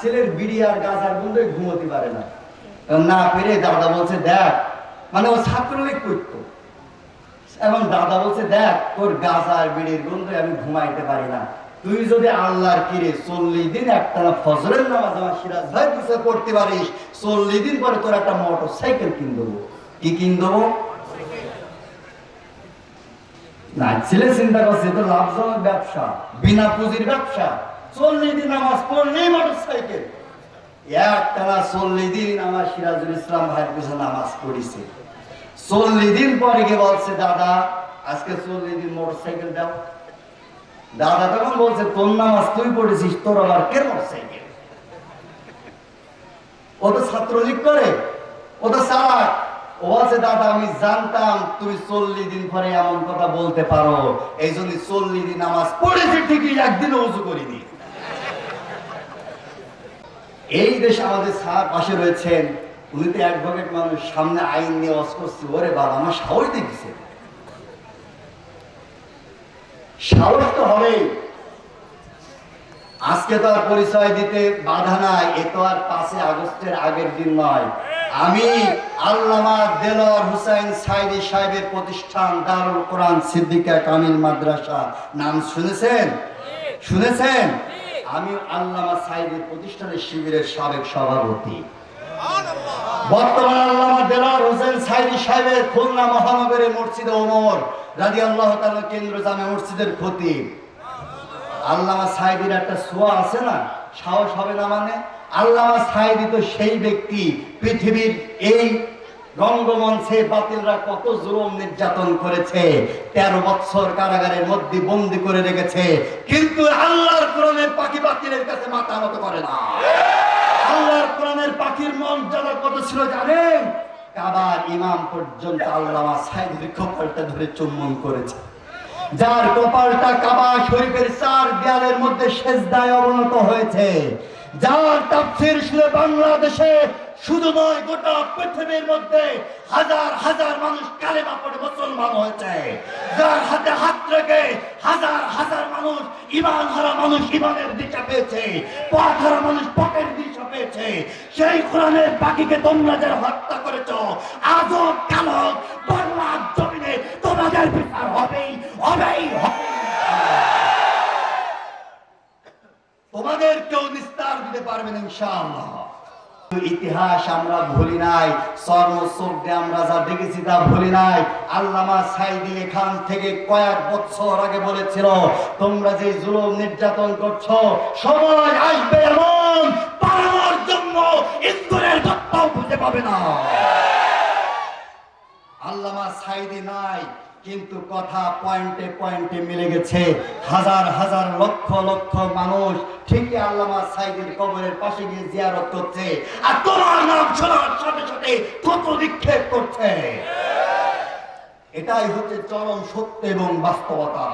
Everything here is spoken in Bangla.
ছেলের বিড়ি আর গাজার বন্ধুই ঘুমোতে পারে না। না পেরে দাদা বলছে, দেখ। মানে ও ছাত্রলীগ করতো। এবং দাদা বলছে, দেখ, তোর গাজার বিড়ির গন্ধে আমি ঘুমাইতে পারি না। তুই যদি আল্লাহর কিরে চল্লিশ দিন একটা ফজরের নামাজ আমার সিরাজ ভাই পিছনে পড়তে পারিস, চল্লিশ দিন পরে তোর একটা মোটর সাইকেল কিন দেবো। কি কিন দেবো? না, ছেলে চিন্তা করছে তো লাভজনক ব্যবসা, বিনা পুঁজির ব্যবসা। চল্লিশ দিন নামাজ পড়লেই মোটর সাইকেল চল্লিশ দিন আমার সিরাজুল ইসলাম ভাইয়ের পিছনে নামাজ পড়িছে। চল্লিশ দিন পরে গিয়ে বলছে, দাদা, আজকে চল্লিশ দিন মোটর সাইকেল দাও। দাদা তখন বলছে, তোর নামাজ তুই পড়েছিস, তোর কে মোটর সাইকেল ও তো ছাত্রলীগ করে, ও তো চালাক। ও আছে দাদা, আমি জানতাম তুমি চল্লিশ দিন পরে এমন কথা বলতে পারো। এই জন্য চল্লিশ দিন নামাজ পড়েছি, ঠিকই একদিনও উজু করিনি। এই দেশে আমাদের স্যার পাশে রয়েছেন। উনি তো অ্যাডভোকেট মানুষ, সামনে আইন নিয়ে অস করছে। ওরে বাবা, আমার সাহস দেখছে। সাহস তো হবেই। আজকে তো আর পরিচয় দিতে বাধা নাই, এ তো আর পাঁচে আগস্টের আগের দিন নয়। আমি আল্লামা দেলোয়ার হুসাইন সাইদি সাহেবের প্রতিষ্ঠান দারুল কোরআন সিদ্দিকা কামিল মাদ্রাসা। নাম শুনেছেন? শুনেছেন? আমি আল্লামা সাইদের প্রতিষ্ঠানের শিবিরের সাবেক সভাপতি। বর্তমান সাহেবের খুলনা ওমর আল্লাহ কেন্দ্র খতিব। আল্লামা একটা আছে না, সাহস হবে না মানে? আল্লামা সাইদি তো সেই ব্যক্তি, পৃথিবীর এই রঙ্গমঞ্চে বাতিলরা কত জুলুম নির্যাতন করেছে। তেরো বছর কারাগারের মধ্যে বন্দি করে রেখেছে। কিন্তু আল্লাহর কোরআনের পাখি বাতিলের কাছে মাথা নত করে না। আল্লাহর কোরআনের পাখির মর্যাদা কত ছিল জানেন? কাবার ইমাম পর্যন্ত আল্লামা সাইদির কপালটা ধরে চুম্বন করেছে। যার কপালটা কাবা শরীফের চার দেয়ালের মধ্যে সেজদায় অবনত হয়েছে। যার তাফসীর শুনে বাংলাদেশে শুধু নয় গোটা পৃথিবীর মধ্যে হাজার হাজার মানুষ কালেমা পড়ে মুসলমান হয়েছে। যার হাতে হাত রেখে হাজার হাজার মানুষ ইমান হারা মানুষ ইমানের দিশা পেয়েছে, পথ হারা মানুষ পথের দিশা পেয়েছে। সেই কোরআনের পাখিকে তোমরা যারা হত্যা করেছ, আজও কালো বাংলার জমিনে তোমাদের বিচার হবেই হবেই হবে তোমাদের কেউ নিস্তার দিতে পারবেন ইনশাআল্লাহ। ইতিহাস আমরা ভুলি নাই দিয়ে আমরা যা দেখেছি তা ভুলি নাই। আল্লামা সাইদি এখান থেকে কয়েক বছর আগে বলেছিল, তোমরা যে জুলুম নির্যাতন করছ, সময় আসবে এমন, পালানোর জন্য ইন্দুরের দত্তাও খুঁজে পাবে না। আল্লামা সাইদি নাই কিন্তু কথা পয়েন্টে পয়েন্টে মিলে গেছে। হাজার হাজার লক্ষ লক্ষ মানুষ ঠিকই আল্লামা সাইদের কবরের পাশে গিয়ে জিয়ারত করছে। আর তোমার নাম শোনার সাথে সাথে কত নিক্ষেপ করছে। এটাই হচ্ছে চরম সত্য এবং বাস্তবতা।